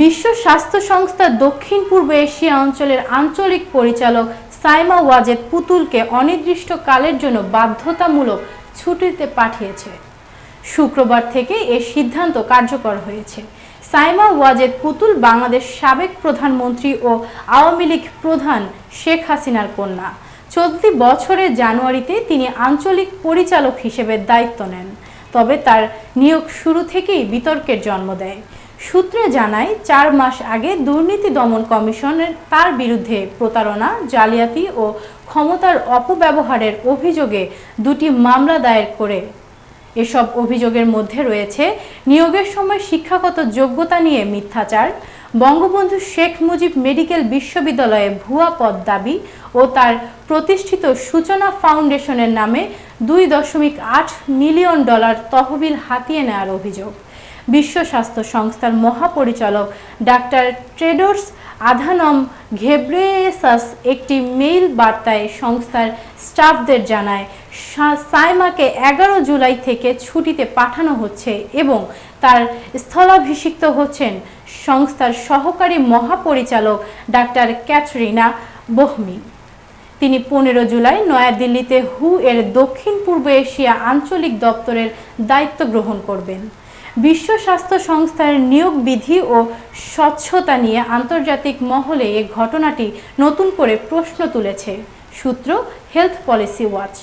বিশ্ব স্বাস্থ্য সংস্থা দক্ষিণ পূর্ব এশিয়া অঞ্চলের আঞ্চলিক পরিচালক সাইমা ওয়াজেদ পুতুলকে অনির্দিষ্টকালের জন্য বাধ্যতামূলক ছুটিতে পাঠিয়েছে। শুক্রবার থেকে এ সিদ্ধান্ত কার্যকর হয়েছে। সাইমা ওয়াজেদ পুতুল বাংলাদেশ সাবেক প্রধানমন্ত্রী ও আওয়ামী লীগ প্রধান শেখ হাসিনার কন্যা। চলতি বছরের জানুয়ারিতে তিনি আঞ্চলিক পরিচালক হিসেবে দায়িত্ব নেন, তবে তার নিয়োগ শুরু থেকেই বিতর্কের জন্ম দেয়। সূত্রে জানায়, চার মাস আগে দুর্নীতি দমন কমিশনের তার বিরুদ্ধে প্রতারণা, জালিয়াতি ও ক্ষমতার অপব্যবহারের অভিযোগে দুটি মামলা দায়ের করে। এসব অভিযোগের মধ্যে রয়েছে, নিয়োগের সময় শিক্ষাগত যোগ্যতা নিয়ে মিথ্যাচার, বঙ্গবন্ধু শেখ মুজিব মেডিকেল বিশ্ববিদ্যালয়ে ভুয়া পদ দাবি ও তার প্রতিষ্ঠিত সূচনা ফাউন্ডেশনের নামে দুই দশমিক আট মিলিয়ন ডলার তহবিল হাতিয়ে নেওয়ার অভিযোগ। বিশ্ব স্বাস্থ্য সংস্থার মহাপরিচালক ডাক্তার ট্রেডোর্স আধানম ঘেব্রেসাস একটি মেইল বার্তায় সংস্থার স্টাফদের জানায় সাইমাকে এগারো জুলাই থেকে ছুটিতে পাঠানো হচ্ছে এবং তার স্থলাভিষিক্ত হচ্ছেন সংস্থার সহকারী মহাপরিচালক ডাক্তার ক্যাথরিনা বহমি। তিনি পনেরো জুলাই নয়াদিল্লিতে হু এর দক্ষিণ পূর্ব এশিয়া আঞ্চলিক দপ্তরের দায়িত্ব গ্রহণ করবেন। বিশ্ব স্বাস্থ্য সংস্থার নিয়োগ বিধি ও স্বচ্ছতা নিয়ে আন্তর্জাতিক মহলে এ ঘটনাটি নতুন করে প্রশ্ন তুলেছে। সূত্র হেলথ পলিসি ওয়াচ